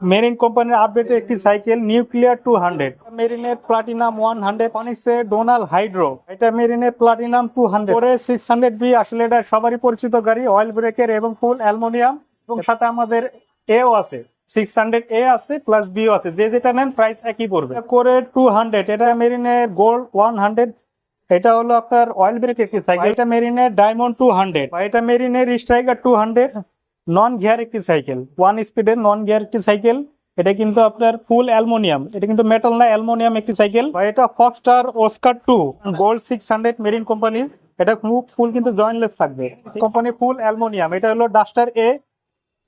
Marine কোম্পানির updated একটি cycle, nuclear two hundred মেরিনের প্লাটিনাম ওয়ান হান্ড্রেড অনিসে ডোনাল হাইড্রো। এটা মেরিনের প্লাটিনাম টু হান্ড্রেড করে সিক্স হান্ড্রেড বি আসলে এটা সবারই পরিচিত গাড়ি অয়েল ব্রেকের এবং ফুল অ্যালমোনিয়াম এবং সাথে আমাদের এও আছে সিক্স হান্ড্রেড এ আছে প্লাস বিও আছে। যে যেটা নেন প্রাইস একই পড়বে। করে টু হান্ড্রেড এটা মেরিনের গোল্ড ওয়ান হান্ড্রেড এটা হলো আপনার অয়েল ব্রেক একটি সাইকেল। এটা মেরিনের ডায়মন্ড টু হান্ড্রেড এটা মেরিনের striker two hundred non gear একটি সাইকেল ওয়ান স্পিডের নন গিয়ার একটি সাইকেল এটা কিন্তু আপনার ফুল অ্যালমোনিয়াম এটা কিন্তু মেটাল না অ্যালমোনিয়াম একটি সাইকেল এটা Foxter Oscar two gold six hundred Marine কোম্পানির এটা ফুল কিন্তু জয়েন্টলেস থাকবে। কোম্পানি ফুল অ্যালমোনিয়াম এটা হলো ডাস্টার এ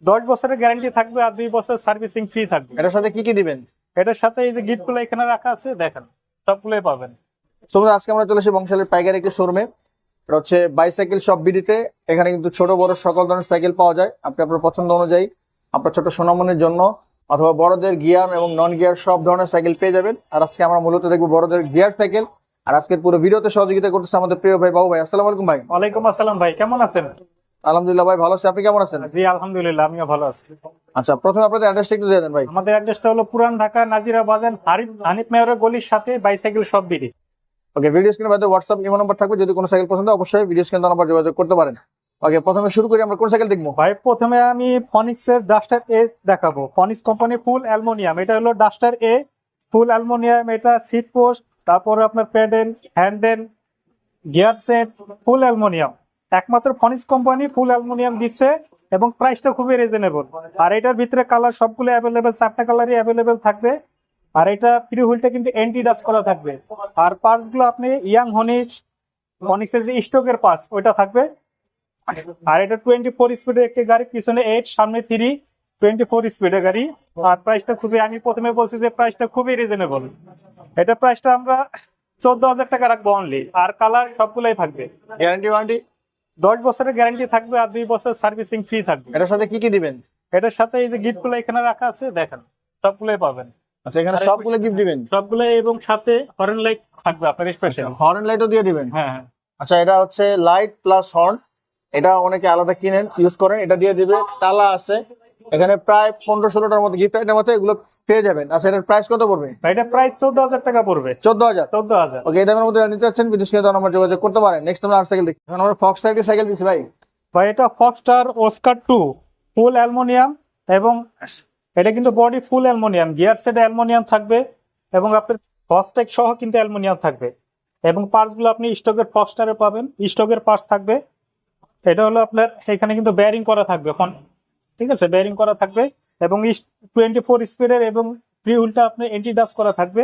দশ বছরের গ্যারান্টি থাকবে আর দুই বছর সার্ভিসিং ফ্রি থাকবে। এটার সাথে কি কি দিবেন? এটার সাথে এই যে গিফটগুলো এখানে রাখা আছে দেখেন সবগুলোই পাবেন। তোমরা আজকে আমরা চলে এসেছি বংশালের পাইকারি একটি শোরুমে এটা হচ্ছে বাইসাইকেল সব বিডিতে এখানে কিন্তু ছোট বড় সকল ধরনের সাইকেল পাওয়া যায়। আপনি আপনার পছন্দ অনুযায়ী আপনার ছোট সোনামনির জন্য অথবা বড়দের গিয়ার এবং নন গিয়ার সব ধরনের সাইকেল পেয়ে যাবেন। আর আজকে আমরা মূলত দেখব বড়দের গিয়ার সাইকেল আর আজকের পুরো ভিডিওতে সহযোগিতা করতেছে আমাদের প্রিয় ভাই বাবু ভাই। আসসালামু আলাইকুম ভাই। ওয়ালাইকুম আসসালাম ভাই কেমন আছেন? আলহামদুলিল্লাহ ভাই ভালো আছি। আপনি কেমন আছেন? জি আলহামদুলিল্লাহ আমিও ভালো আছি। আচ্ছা প্রথমে আপনাদের অ্যাড্রেসটা একটু দিয়ে দেন ভাই। আমাদের অ্যাড্রেসটা হলো পুরান ঢাকা নাজিরা বাজার হানিফ মেয়রের গলির সাথে বাইসাইকেল সব বিডি ওকে ভিডিও স্ক্রিনে বাইরে হোয়াটসঅ্যাপ ইমো নাম্বার থাকবে, যদি কোনো সাইকেল পছন্দ অবশ্যই ভিডিও স্ক্রিনে নাম্বার যোগাযোগ করতে পারেন। ওকে প্রথমে শুরু করি, আমরা কোন সাইকেল দেখব? ভাই, প্রথমে আমি ফনিক্স এর ডাস্টার এ দেখাবো। ফনিক্স কোম্পানি ফুল অ্যালমোনিয়াম এটা হলো ডাস্টার এ ফুল অ্যালমোনিয়াম এটা সিট পোস্ট তারপরে আপনার pedal handle gear set full aluminium একমাত্র ফনিক্স কোম্পানি ফুল অ্যালমোনিয়াম দিচ্ছে এবং প্রাইসটা খুবই রিজনেবল আর এটার ভিতরে কালার সবগুলো অ্যাভেলেবেল চারটা কালারই অ্যাভেলেবেল থাকবে। আর এটা ফ্রি হুইলটা কিন্তু এন্টি ডাস করা থাকবে। আর পার্টসগুলো আপনি ইয়াং হনিস ফনিক্সের যে স্টকের পার্টস ওইটা থাকবে। আর এটা টোয়েন্টি ফোর স্পিডের একটি গাড়ি পিছনে এইট সামনে থ্রি টোয়েন্টি ফোর স্পিডের গাড়ি। আর প্রাইসটা খুবই আমি প্রথমে বলছি যে প্রাইসটা খুবই রিজনেবল এটা প্রাইসটা আমরা চোদ্দ হাজার টাকা রাখব অনলি আর কালার সবগুলোই থাকবে। গ্যারান্টি ওয়ারেন্টি দশ বছরের গ্যারান্টি থাকবে আর দুই বছর সার্ভিসিং ফ্রি থাকবে। এটার সাথে কি কি দিবেন? এটার সাথে এই যে গিফটগুলো এখানে রাখা আছে দেখেন সবগুলোই পাবেন। আচ্ছা এখানে সবগুলো গিফট দিবেন? সবগুলো এবং সাথে হরেন লাইট থাকবে আপনার স্পেশাল হর্ন লাইটও দিয়ে দিবেন? হ্যাঁ হ্যাঁ। আচ্ছা এটা হচ্ছে লাইট প্লাস হর্ন এটা অনেকে আলাদা কিনেন ইউজ করেন এটা দিয়ে দিবে। তালা আছে। এখানে প্রায় পনেরো ষোলোটার মতো গিফট আইটেম আছে এগুলো পেয়ে যাবেন। আচ্ছা এটার প্রাইস কত পড়বে? এটা প্রায় চোদ্দ হাজার টাকা পড়বে। চোদ্দ হাজার? চোদ্দ হাজার। ওকে এই দামের মধ্যে নিতে চাচ্ছেন বিদ্যুৎ কিনে নাম্বার যোগাযোগ করতে পারেন। নেক্সট আমরা আর সাইকেল দেখি। এখন আমরা ফক্স সাইকেল সাইকেল দিচ্ছি ভাই। ভাই এটা Foxter Oscar two full aluminium এবং এটা কিন্তু body full aluminium gear set aluminium থাকবে এবং আপনার ফক্সটেক সহ কিন্তু অ্যালমোনিয়াম থাকবে। এবং পার্টসগুলো আপনি স্টকের ফক্সটারে পাবেন স্টকের পার্টস থাকবে। এটা হলো আপনার, এখানে কিন্তু বেয়ারিং করা থাকবে এখন। ঠিক আছে? বেয়ারিং করা থাকবে এবং টোয়েন্টি ফোর স্পিডের এবং ফ্রি হুইলটা আপনার এন্টি ডাস করা থাকবে।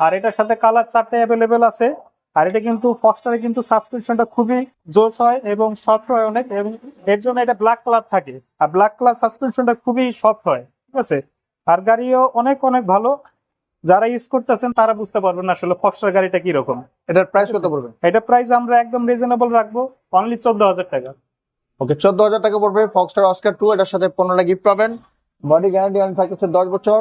আর এটার সাথে কালার চারটে অ্যাভেলেবেল আছে। আর এটা কিন্তু ফক্সটারে কিন্তু সাসপেনশনটা খুবই জোর হয় এবং সফট হয় অনেক এবং এর জন্য এটা ব্ল্যাক কালার থাকে। আর ব্ল্যাক কালার সাসপেনশনটা খুবই সফট হয়। আছে। আর গাড়িও অনেক অনেক ভালো। যারা ইউজ করতেছেন তারা বুঝতে পারবেন আসলে ফক্সটার গাড়িটা কীরকম। এটার প্রাইস কত পড়বে? এটা প্রাইস আমরা একদম রিজনেবল রাখব। অনলি চোদ্দ হাজার টাকা। ওকে চোদ্দ হাজার টাকা পড়বে ফক্সটার অস্কার টু এটার সাথে পনেরোটা গিফট পাবেন। বডি গ্যারান্টি ওয়ারেন্টি থাকে হচ্ছে দশ বছর।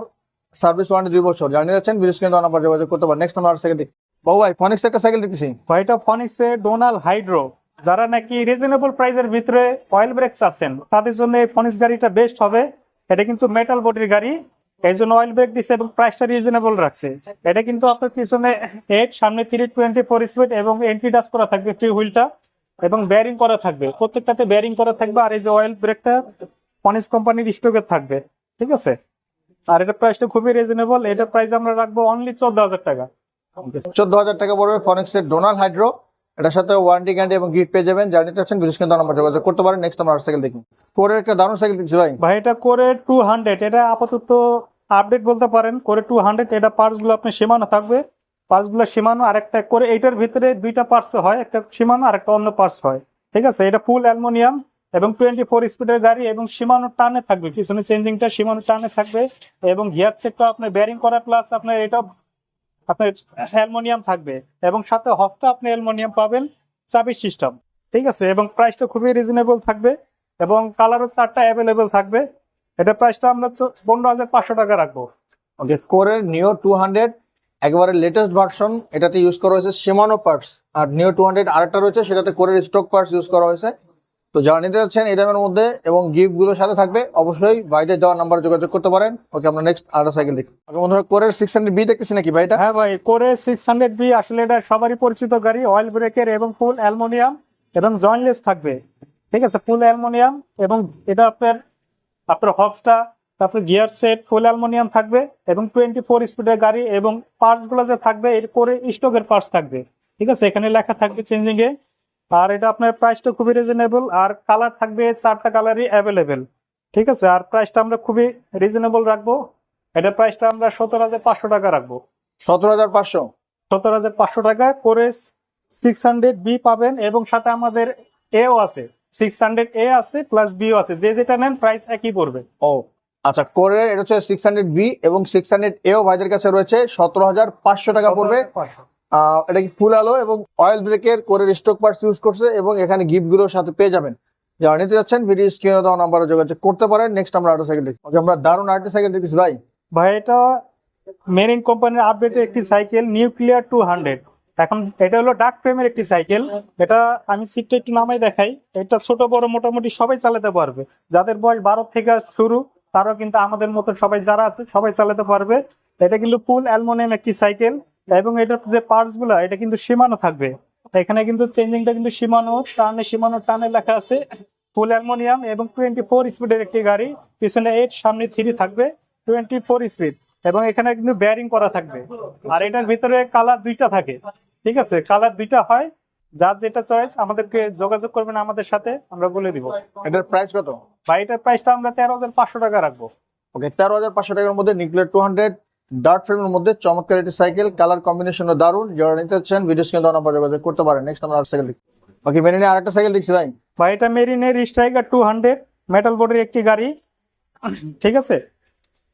সার্ভিস ওয়ারেন্টি দুই বছর। জানিয়ে যাচ্ছেন বিদ্যুৎ কিনে নাম্বার যোগাযোগ করতে পারেন। নেক্সট সাইকেল দেখি বাবু ভাই ফনিক্স একটা সাইকেল দেখতেছি। এটা ফনিক্সে ডোনাল হাইড্রো যারা নাকি রিজনেবল প্রাইসের ভিতরে অয়েল ব্রেক চাচ্ছেন তাদের জন্য এই ফনিক্স গাড়িটা বেস্ট হবে। এটা কিন্তু মেটাল বডির গাড়ি। এই জন্য অয়েল ব্রেক দিচ্ছে এবং প্রাইসটা রিজনেবল রাখছে। এটা কিন্তু আপনার পিছনে এইট সামনে থ্রি টোয়েন্টি ফোর স্পিড এবং এন্ট্রি ডাস করা থাকবে ফ্রি হুইলটা এবং বেয়ারিং করা থাকবে। প্রত্যেকটাতে বেয়ারিং করা থাকবে আর এই যে অয়েল ব্রেকটা ফনিক্স কোম্পানির স্টকে থাকবে। ঠিক আছে? আর এটা প্রাইসটা খুবই রিজনেবল এটা প্রাইস আমরা রাখব অনলি চোদ্দ হাজার টাকা। চোদ্দ হাজার টাকা পড়বে ফনিক্সের ডোনাল হাইড্রো এটার সাথে ওয়ারেন্টি গ্যারান্টি এবং গিফট পেয়ে যাবেন। জানিয়ে যাচ্ছেন বিদ্যুৎ কিনে নাম্বার যোগাযোগ করতে পারেন। নেক্সট আমরা সাইকেল দেখি। পরে একটা দারুণ সাইকেল দেখছি ভাই। ভাই, এটা করে টু হান্ড্রেড এটা আপাতত আপডেট বলতে পারেন করে টু হান্ড্রেড এটা পার্টসগুলো আপনার সীমানো থাকবে। পার্টসগুলো সীমানো আর একটা করে এইটার ভিতরে দুইটা পার্টস হয়, একটা সীমানো আর একটা অন্য পার্টস হয়। ঠিক আছে? এটা ফুল অ্যালমোনিয়াম এবং টোয়েন্টি ফোর স্পিডের গাড়ি এবং সীমানো টানে থাকবে। পিছনে চেঞ্জিংটা সীমানো টানে থাকবে এবং গিয়ার সেটটা আপনার বেয়ারিং করা প্লাস আপনার এটা আপনার অ্যালমোনিয়াম থাকবে এবং সাথে হকটা আপনি অ্যালমোনিয়াম পাবেন চাবি সিস্টেম ঠিক আছে? এবং প্রাইসটা খুবই রিজনেবল থাকবে এবং কালারও চারটা অ্যাভেলেবেল থাকবে। এটা প্রাইসটা আমরা পনেরো হাজার পাঁচশো টাকা রাখব। ওকে কোরের নিও টু হান্ড্রেড একেবারে লেটেস্ট ভার্সন এটাতে ইউজ করা হয়েছে সীমানো পার্টস আর নিও টু হান্ড্রেড আরেকটা রয়েছে, সেটাতে কোরের স্টক পার্টস ইউজ করা হয়েছে। তো যারা নিতে যাচ্ছেন এই দামের মধ্যে এবং গিফটগুলো সাথে থাকবে, অবশ্যই ভাইদের দেওয়ার নাম্বারে যোগাযোগ করতে পারেন। ওকে, আমরা নেক্সট আরেকটা সাইকেল দেখি। ওকে বন্ধুরা কোরের সিক্স হান্ড্রেড বি দেখতেছি নাকি ভাই এটা? হ্যাঁ ভাই করে সিক্স হান্ড্রেড বি আসলে এটা সবারই পরিচিত গাড়ি অয়েল ব্রেকের এবং ফুল অ্যালমোনিয়াম এবং জয়েন্টলেস থাকবে। ঠিক আছে ফুল অ্যালমোনিয়াম এবং এটা আপনার আপনার হবসটা তারপর গিয়ার সেট ফুল অ্যালমোনিয়াম থাকবে এবং টোয়েন্টি ফোর স্পিডের গাড়ি এবং পার্টসগুলো যে থাকবে, এর করে স্টকের পার্টস থাকবে। ঠিক আছে, এখানে লেখা থাকবে চেঞ্জিং এ। আর এটা আপনার প্রাইসটা খুবই রিজনেবল আর কালার থাকবে চারটা কালারই অ্যাভেলেবেল ঠিক আছে? আর প্রাইসটা আমরা খুবই রিজনেবল রাখব। এটা প্রাইসটা আমরা সতেরো হাজার পাঁচশো টাকা রাখব। সতেরো হাজার পাঁচশো? সত্তর হাজার পাঁচশো টাকা করে সিক্স হান্ড্রেড বি পাবেন এবং সাথে আমাদের এও আছে। সিক্স হান্ড্রেড এ আছে প্লাস বিও আছে। যে যেটা নেন প্রাইস একই পড়বে। ও আচ্ছা করে এটা হচ্ছে সিক্স হান্ড্রেড বি এবং সিক্স হান্ড্রেড এও ভাইদের কাছে রয়েছে সতেরো হাজার পাঁচশো টাকা পড়বে। 17,500 আহ, এটা কি ফুল আলো এবং অয়েল ব্রেকের কোরের স্টক পার্টস ইউজ করছে এবং এখানে গিফটগুলোর সাথে পেয়ে যাবেন। যারা নিতে যাচ্ছেন ভিডিও স্ক্রিনে দেওয়া নাম্বারে যোগাযোগ করতে পারেন। নেক্সট আমরা আরেকটা সাইকেল দেখি। আমরা দারুণ আরেকটা সাইকেল দেখিস ভাই। ভাই, এটা মেরিন কোম্পানির আপডেটের একটি সাইকেল নিউক্লিয়ার টু হান্ড্রেড এখন এটা হলো ডার্ক ফ্রেমের একটি সাইকেল এটা আমি সিটটা একটু নামাই দেখাই। এটা ছোট, বড়, মোটামুটি সবাই চালাতে পারবে। যাদের বয়স বারো থেকে শুরু, তারাও কিন্তু আমাদের মতো সবাই যারা আছে, সবাই চালাতে পারবে। এটা কিন্তু ফুল অ্যালমোনিয়াম একটি সাইকেল এবং এটার যে পার্টসগুলা এটা কিন্তু সীমানো থাকবে। এখানে কিন্তু চেঞ্জিংটা কিন্তু সীমানো টানে সীমানো টানে লেখা আছে। ফুল অ্যালমোনিয়াম এবং টোয়েন্টি ফোর স্পিডের একটি গাড়ি পিছনে এইট সামনে থ্রি থাকবে টোয়েন্টি ফোর স্পিড এবং এখানে কিন্তু বেয়ারিং করা থাকবে। আর এটার ভিতরে কালার দুইটা থাকে। ঠিক আছে? কালার দুইটা হয়। যার যেটা চয়েস আমাদেরকে যোগাযোগ করবেন আমাদের সাথে আমরা বলে দিব। এটার প্রাইস কত? বা এটার প্রাইসটা আমরা তেরো হাজার পাঁচশো টাকা রাখব। ওকে তেরো হাজার পাঁচশো টাকার মধ্যে নিউক্লিয়ার টু হান্ড্রেড ডার্ট ফ্রেমের মধ্যে চমৎকার একটি সাইকেল কালার কম্বিনেশন দারুণ। যারা নিতে চাচ্ছেন ভিডিও স্ক্রিনে দেওয়া নাম্বার যোগাযোগ করতে পারেন। নেক্সট আমরা আর সাইকেল দেখি। ওকে মেনে নিয়ে আরেকটা সাইকেল দেখছি ভাই। এটা মেরিনের স্ট্রাইকার টু হান্ড্রেড মেটাল বোর্ডের একটি গাড়ি। ঠিক আছে?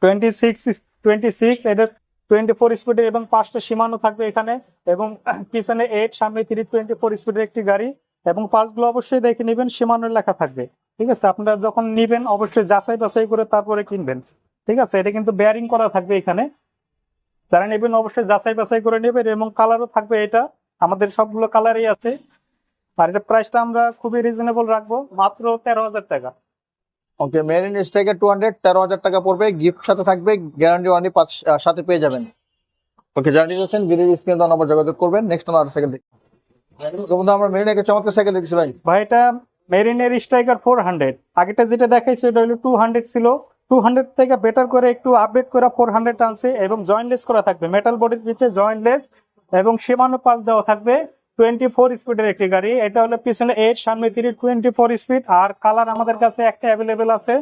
টোয়েন্টি সিক্স টোয়েন্টি সিক্স এটা টোয়েন্টি ফোর স্পিডের এবং পাঁচটা সীমানো থাকবে এখানে। এবং পিছনে এইট সামনে থ্রি টোয়েন্টি ফোর স্পিডের একটি গাড়ি। এবং পাঁচগুলো অবশ্যই দেখে নেবেন, সীমানোর লেখা থাকবে। ঠিক আছে? আপনারা যখন নিবেন, অবশ্যই যাচাই বাছাই করে তারপরে কিনবেন। ঠিক আছে? এটা কিন্তু বেয়ারিং করা থাকবে এখানে। যারা নেবেন অবশ্যই যাচাই বাছাই করে নেবেন এবং কালারও থাকবে এটা। আমাদের সবগুলো কালারই আছে। আর এটা প্রাইসটা আমরা খুবই রিজনেবল রাখব। মাত্র তেরো হাজার টাকা। Okay Marine striker two hundred তেরো হাজার টাকা পড়বে। গিফট সাথে থাকবে গ্যারান্টি ওয়ারেন্টি পাঁচ সাথে পেয়ে যাবেন। ওকে জানিয়ে যাচ্ছেন ভিডিও স্ক্রিনে দেওয়া নাম্বার যোগাযোগ করবেন। নেক্সট আমরা সাইকেল দেখি। বন্ধু আমরা মেরিন একটা চমৎকার সাইকেল দেখছি ভাই। ভাই এটা মেরিনের স্ট্রাইকার ফোর হান্ড্রেড আগেটা যেটা দেখাইছে ওটা হলো টু হান্ড্রেড ছিল। টু হান্ড্রেড থেকে বেটার করে একটু আপডেট করে ফোর হান্ড্রেড আনছে এবং জয়েন্টলেস করা থাকবে। মেটাল বডির ভিতরে জয়েন্টলেস এবং সীমানো পাস দেওয়া থাকবে। টোয়েন্টি ফোর স্পিডের একটি গাড়ি। এটা হলো পিছনে এইট সামনে থ্রি টোয়েন্টি ফোর স্পিড আর কালার আমাদের কাছে একটা অ্যাভেলেবেল আছে।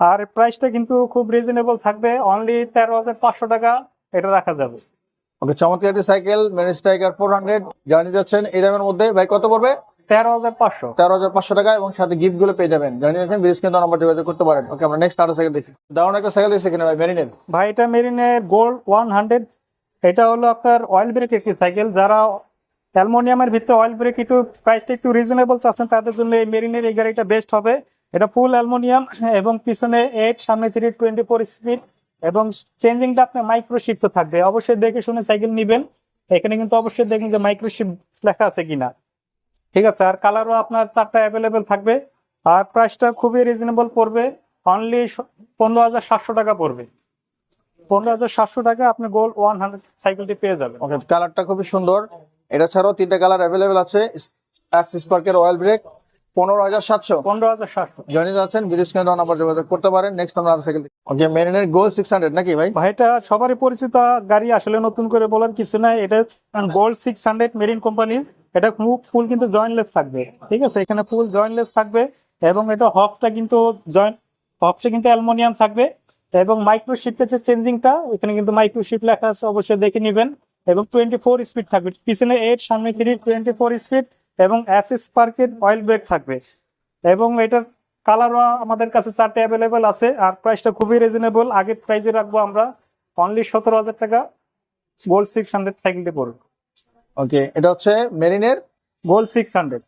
আর প্রাইসটা কিন্তু খুব রিজনেবল থাকবে। অনলি তেরো হাজার পাঁচশো টাকা এটা রাখা যাবে। ওকে চমৎকার একটি cycle Marine striker four hundred জানিয়ে যাচ্ছেন এই দামের মধ্যে, ভাই কত পড়বে? তেরো হাজার পাঁচশো। তেরো হাজার পাঁচশো টাকা এবং সাথে গিফটগুলো পেয়ে যাবেন। জানিয়ে যাচ্ছেন ভিডিও স্ক্রিনে দেওয়া যোগাযোগ করতে পারেন। ওকে আমরা নেক্সট আরেকটা সাইকেল দেখি। দারুণ একটা সাইকেল দেখছি এখানে ভাই মেরিনের ভাই এটা মেরিনের গোল্ড ওয়ান হান্ড্রেড। এটা হলো আপনার অয়েল ব্রেক একটি সাইকেল যারা অ্যালমোনিয়ামের ভিতরে অয়েল ব্রেক একটু প্রাইসটা একটু রিজনেবল চাচ্ছেন তাদের জন্য এই মেরিনের এই গাড়িটা বেস্ট হবে। এটা ফুল অ্যালমোনিয়াম এবং পিছনে এইট সামনে থ্রি টোয়েন্টি ফোর স্পিড এবং চেঞ্জিংটা আপনার মাইক্রোশিপ তো থাকবে। অবশ্যই দেখে শুনে সাইকেল নেবেন। এখানে কিন্তু অবশ্যই দেখবেন যে মাইক্রোশিপ লেখা আছে কিনা। ঠিক আছে, আর কালারও আপনার চারটা অ্যাভেলেবেল থাকবে। আর প্রাইসটা খুবই রিজনেবল পড়বে। অনলি পনেরো হাজার সাতশো টাকা পড়বে। পনেরো হাজার সাতশো টাকা আপনি গোল্ড ওয়ান হান্ড্রেড সাইকেলটি পেয়ে যাবেন। ওকে কালারটা খুবই সুন্দর। এটা ছাড়াও তিনটা কালার অ্যাভেলেবেল আছে। স্পার্কের অয়েল ব্রেক পনেরো হাজার সাতশো। পনেরো হাজার সাতশো। নাম্বার যোগাযোগ করতে পারেন। নেক্সট আমরা সাইকেল ওকে মেরিনের গোল সিক্স হান্ড্রেড নাকি ভাই? ভাইটা সবারই পরিচিত গাড়ি আসলে নতুন করে বলার কিছু নাই। এটা গোল্ড সিক্স হান্ড্রেড মেরিন কোম্পানির এটা ফুল কিন্তু জয়েন্টলেস থাকবে। ঠিক আছে এখানে ফুল জয়েন্টলেস থাকবে। এবং এটা হকটা কিন্তু জয়েন্ট হকটা কিন্তু অ্যালমোনিয়াম থাকবে। এবং মাইক্রোশিপের যে চেঞ্জিংটা এখানে কিন্তু মাইক্রোশিপ লেখা আছে অবশ্যই দেখে নেবেন। এবং টোয়েন্টি ফোর স্পিড থাকবে। পিছনে এইট সামনে থ্রি টোয়েন্টি ফোর স্পিড এবং অ্যাসিস পার্কের অয়েল ব্রেক থাকবে। এবং এটার কালারও আমাদের কাছে চারটে অ্যাভেলেবেল আছে আর প্রাইসটা খুবই রিজনেবল আগের প্রাইসে রাখব আমরা অনলি সতেরো হাজার টাকা গোল্ড সিক্স হান্ড্রেড সাইকেলটি পড়বে। ওকে এটা হচ্ছে মেরিনের? গোল্ড সিক্স হান্ড্রেড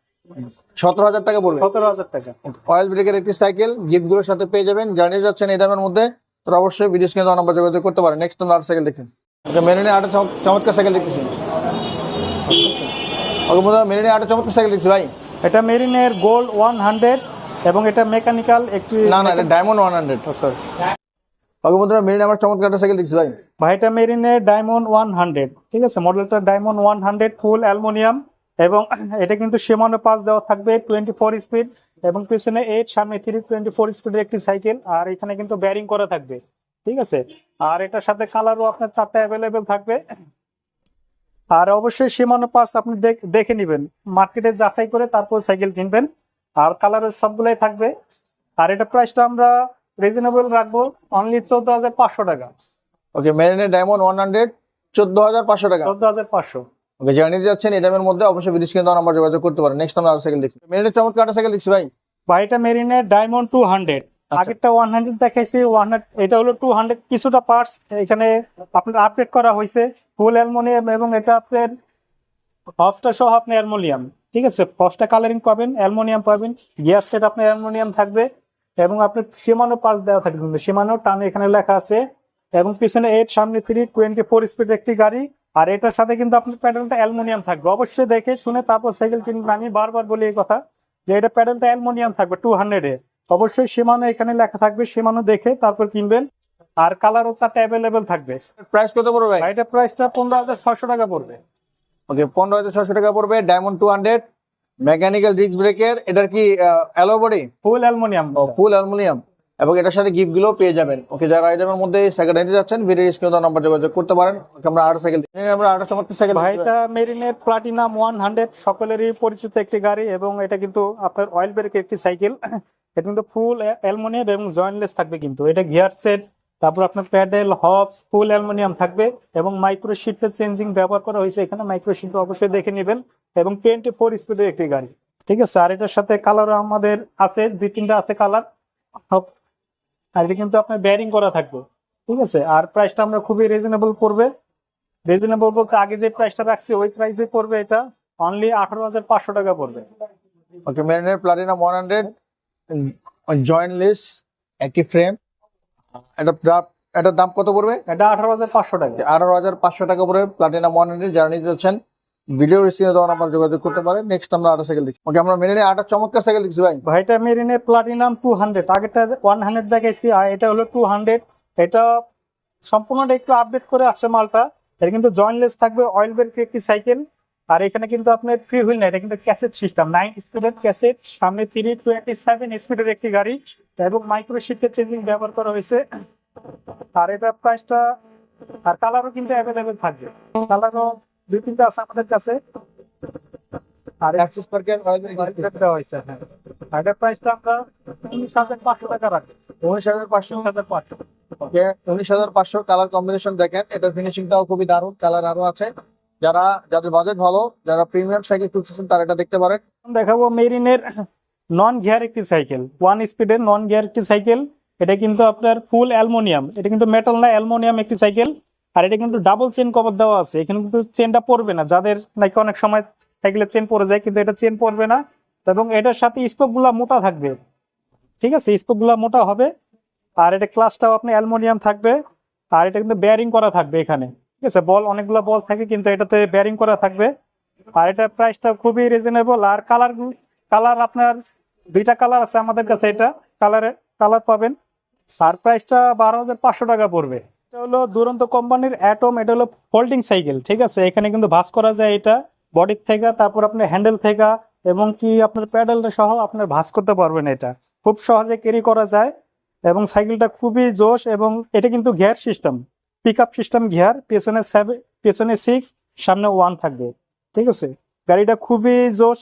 সতেরো হাজার টাকা পড়বে। সতেরো হাজার টাকা। অয়েল ব্রেকের একটি সাইকেল গিফটগুলোর সাথে পেয়ে যাবেন। জানিয়ে যাচ্ছেন এই দামের মধ্যে তো অবশ্যই ভিডিও স্ক্রিনে নাম্বার যোগাযোগ করতে পারেন। নেক্সট আর সাইকেল দেখুন মেরিনে আটা চমৎকার সাইকেল দেখতেছি। ওকে বন্ধুরা মেরিনে আটা চমৎকার সাইকেল দেখছি ভাই। এটা মেরিনের গোল্ড ওয়ান হান্ড্রেড এবং এটা মেকানিক্যাল একটি না না এটা diamond one hundred. Sir okay বন্ধুরা মেরিন আমার চমৎকার একটা সাইকেল দেখছি ভাই। ভাই এটা ডায়মন্ড ওয়ান হান্ড্রেড। ঠিক আছে মডেলটা diamond one hundred full aluminium এবং এটা কিন্তু সীমানো পাস দেওয়া থাকবে টোয়েন্টি ফোর স্পিড এবং পিছনে এইট সামনে থ্রি টোয়েন্টি ফোর স্পিডের একটি সাইকেল আর এখানে কিন্তু ব্যারিং করা থাকবে। ঠিক আছে আর এটার সাথে কালারও আপনার চারটা অ্যাভেলেবেল থাকবে। আর অবশ্যই সীমানো পার্স আপনি দেখ- নেবেন। মার্কেটে যাচাই করে তারপর সাইকেল কিনবেন। আর কালারের সবগুলাই থাকবে। আর এটা প্রাইসটা আমরা রিজনেবল রাখব অনলি চোদ্দ হাজার পাঁচশো টাকা। ওকে মেরিনের ডায়মন্ড ওয়ান হান্ড্রেড চোদ্দ হাজার পাঁচশো টাকা। চোদ্দ হাজার পাঁচশো। ওকে যারা নিতে যাচ্ছেন এই দামের মধ্যে অবশ্যই বিদেশ কিনতে নাম্বার যোগাযোগ করতে পারেন। নেক্সট আমরা আরও সাইকেল দেখি। মেরিনের চমৎকার সাইকেল দেখছি ভাই। ভাই এটা মেরিনের ডায়মন্ড টু হান্ড্রেড আগেরটা ওয়ান হান্ড্রেড দেখাইছি ওয়ান এটা হলো টু হান্ড্রেড কিছুটা পার্টস এখানে আপনার আপডেট করা হয়েছে ফুল অ্যালমোনিয়াম এবং এটা আপনার হফটা সহ আপনি অ্যালমোনিয়াম ঠিক আছে? ফসটা কালারিং পাবেন অ্যালমোনিয়াম পাবেন গিয়ার সেট আপনার অ্যালমোনিয়াম থাকবে, এবং আপনার সীমানো পার্টস দেওয়া থাকবে সীমানো টান এখানে লেখা আছে, এবং পিছনে এইট সামনে থ্রি টোয়েন্টি ফোর স্পিড একটি গাড়ি, আর এটার সাথে কিন্তু আপনার প্যাডেলটা অ্যালমোনিয়াম থাকবে। অবশ্যই দেখে শুনে তারপর সাইকেল কিনবেন। আমি বারবার বলি এই কথা, যে এটা প্যাডেলটা অ্যালমোনিয়াম থাকবে টু হান্ড্রেডে অবশ্যই সীমানো এখানে লেখা থাকবে সীমানো দেখে তারপর কিনবেন। আর কালারও চারটা অ্যাভেলেবেল থাকবে। প্রাইস কত পড়বে ভাই? এটা প্রাইসটা পনেরো হাজার ছশো টাকা পড়বে। ওকে পনেরো হাজার ছশো টাকা পড়বে diamond two hundred mechanical disc ব্রেকের এটার কি alloy body full aluminium full aluminium এবং এটার সাথে গিফটগুলো পেয়ে যাবেন। ওকে যারা এই দামের মধ্যে সাইকেল নিতে যাচ্ছেন ভিডিও স্ক্রিনে নাম্বার যোগাযোগ করতে পারেন। ওকে আমরা আরও সাইকেল আমরা আরও চমৎকার সাইকেল ভাইটা মেরিনের প্লাটিনাম ওয়ান হান্ড্রেড সকলেরই পরিচিত একটি গাড়ি এবং এটা কিন্তু আপনার অয়েল ব্রেক একটি সাইকেল এটা কিন্তু ফুল অ্যালমোনিয়াম এবং জয়েন্টলেস থাকবে কিন্তু। এটা গিয়ার সেট তারপর আপনার প্যাডেল হবস ফুল অ্যালমোনিয়াম থাকবে এবং মাইক্রো শিটের চেঞ্জিং ব্যবহার করা হয়েছে এখানে। মাইক্রো শিট অবশ্যই দেখে নেবেন এবং টোয়েন্টি ফোর স্পিডের একটি গাড়ি। ঠিক আছে, আর এটার সাথে কালার আমাদের আছে, দুই তিনটা আছে কালার আর এটা কিন্তু আপনার ব্যারিং করা থাকবে। ঠিক আছে, আর প্রাইসটা আমরা খুবই রিজনেবল করবে। রিজনেবল বলতে আগে যে প্রাইসটা রাখছি, ওই প্রাইসে পড়বে এটা। অনলি আঠারো হাজার পাঁচশো টাকা পড়বে। ওকে মেরিনের প্লাটিনাম ওয়ান হান্ড্রেড জয়েন্টলেস একই ফ্রেম এটা দাম- এটার দাম কত পড়বে? এটা আঠারো হাজার পাঁচশো টাকা। আঠারো হাজার পাঁচশো টাকা পড়বে প্লাটিনাম ওয়ান হান্ড্রেড যারা নিতে যাচ্ছেন ভিডিও স্ক্রিনে দেওয়া নাম্বার যোগাযোগ করতে পারেন। নেক্সট আমরা আরও সাইকেল দেখি। ওকে আমরা মেরিনে আটা চমৎকার সাইকেল দেখছি ভাই। ভাইটা মেরিনে প্লাটিনাম টু হান্ড্রেড আগেরটা ওয়ান হান্ড্রেড দেখাইছি আর এটা হলো টু হান্ড্রেড এটা সম্পূর্ণটা একটু আপডেট করে আসছে মালটা। এটা কিন্তু জয়েন্টলেস থাকবে অয়েল ব্রেক একটি সাইকেল আর এখানে কিন্তু আপনার ফ্রি হুইল না এটা কিন্তু ক্যাসেট সিস্টেম নাইন স্পিডের ক্যাসেট সামনে থ্রি টোয়েন্টি সেভেন স্পিডের একটি গাড়ি এবং মাইক্রো শিফটের চেঞ্জিং ব্যবহার করা হয়েছে। আর এটা প্রাইসটা আর কালারও কিন্তু অ্যাভেলেবেল থাকবে। কালারও দুই তিনটা আছে আমাদের কাছে। আর অ্যাক্সিস পার্কের দেওয়া হয়েছে হ্যাঁ। আর এটার প্রাইসটা আমরা উনিশ হাজার পাঁচশো টাকা রাখি উনিশ হাজার পাঁচশো। হাজার পাঁচশো। উনিশ হাজার পাঁচশো কালার কম্বিনেশন দেখেন। এটার ফিনিশিংটাও খুবই দারুণ। কালার আরও আছে। যারা, যাদের বাজেট ভালো, যারা প্রিমিয়াম সাইকেল খুঁজছেন তারা এটা দেখতে পারেন। দেখাবো মেরিনের নন গিয়ার একটি সাইকেল ওয়ান স্পিডের নন গিয়ার একটি সাইকেল এটা কিন্তু আপনার ফুল অ্যালমোনিয়াম এটা কিন্তু মেটাল না অ্যালমোনিয়াম একটি সাইকেল আর এটা কিন্তু ডাবল চেন কভার দেওয়া আছে। এখানে কিন্তু চেনটা পড়বে না। যাদের নাকি অনেক সময় সাইকেলের চেন পড়ে যায়, কিন্তু এটা চেন পড়বে না। এবং এটার সাথে স্পোকগুলা মোটা থাকবে। ঠিক আছে? স্পোকগুলা মোটা হবে। আর এটা ক্লাসটাও আপনি অ্যালমোনিয়াম থাকবে। আর এটা কিন্তু বেয়ারিং করা থাকবে এখানে। ঠিক আছে, বল, অনেকগুলো বল থাকে, কিন্তু এটাতে ব্যারিং করা থাকবে। আর এটা প্রাইসটা খুবই রিজনেবল আর কালার কালার আপনার, দুইটা কালার আছে আমাদের কাছে এটা কালারে কালার পাবেন। আর প্রাইসটা বারো হাজার পাঁচশো টাকা পড়বে। এটা হলো দুরন্ত কোম্পানির অ্যাটম এটা হলো ফোল্ডিং সাইকেল ঠিক আছে? এখানে কিন্তু ভাস করা যায় এটা বডির থেকে, তারপর আপনার হ্যান্ডেল থেকে, এবং কি আপনার প্যাডেলটা সহ আপনার ভাস করতে পারবেন এটা। খুব সহজে ক্যারি করা যায়, এবং সাইকেলটা খুবই জোশ, এবং এটা কিন্তু gear system pick up system gear পেছনে সেভেন পেছনে সিক্স সামনে ওয়ান থাকবে। ঠিক আছে? গাড়িটা খুবই জোশ।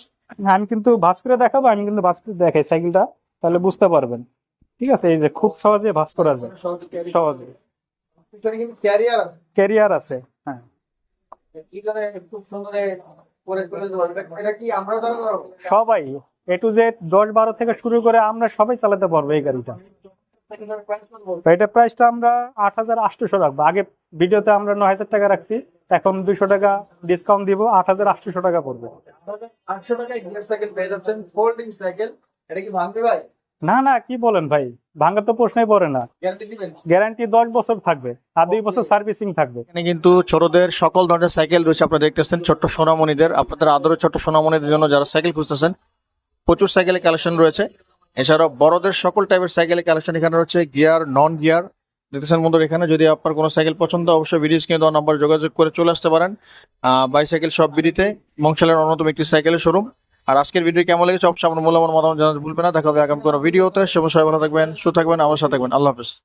আমি কিন্তু ভাস করে দেখাবো আমি কিন্তু ভাস করে দেখাই সাইকেলটা তাহলে বুঝতে পারবেন। ঠিক আছে? এই যে খুব সহজে ভাস করা যায়। সহজে। ক্যারিয়ার আছে। ক্যারিয়ার আছে হ্যাঁ। সবাই এ টু জেড দশ বারো থেকে শুরু করে আমরা সবাই চালাতে পারব এই গাড়িটা। এটা প্রাইসটা আমরা আট হাজার আটশোশো রাখব। আগে ভিডিওতে আমরা নয় হাজার টাকা রাখছি এখন দুইশো টাকা ডিসকাউন্ট দিব আট হাজার আটশোশো টাকা পড়বে। আটশো টাকায় গিয়ার সাইকেল পেয়ে যাচ্ছেন ফোল্ডিং সাইকেল এটা কি ভাঙতে ভাই? না না কি বলেন ভাই ভাঙার তো প্রশ্নই পড়ে না। গ্যারান্টি গ্যারান্টি দশ বছর থাকবে আর দুই বছর সার্ভিসিং থাকবে। এখানে কিন্তু ছোটদের সকল ধরনের সাইকেল রয়েছে আপনারা দেখতেছেন ছোট্ট সোনামণিদের আপনাদের আদরের ছোট্ট সোনামণিদের জন্য যারা সাইকেল খুঁজতেছেন প্রচুর সাইকেলের কালেকশন রয়েছে। এছাড়াও বড়দের সকল টাইপের সাইকেলের কালেকশন এখানে রয়েছে গিয়ার নন গিয়ার দেখতেছেন বন্ধুরা, এখানে যদি আপনার কোনো সাইকেল পছন্দ, অবশ্যই ভিডিও স্ক্রিনে দেওয়া নম্বর যোগাযোগ করে চলে আসতে পারেন। বাইসাইকেল সব বিডিতে, মংশালের অন্যতম একটি সাইকেলের শোরুম আর আজকের ভিডিও কেমন লেগেছে? অবশ্যই আপনার মূল্যবান মতামত জানাতে ভুলবেন না। দেখা হবে আগামী কোনো ভিডিওতে সবাই ভালো থাকবেন, সুস্থ থাকবেন, আমার সাথে থাকবেন। আল্লাহ হাফেজ।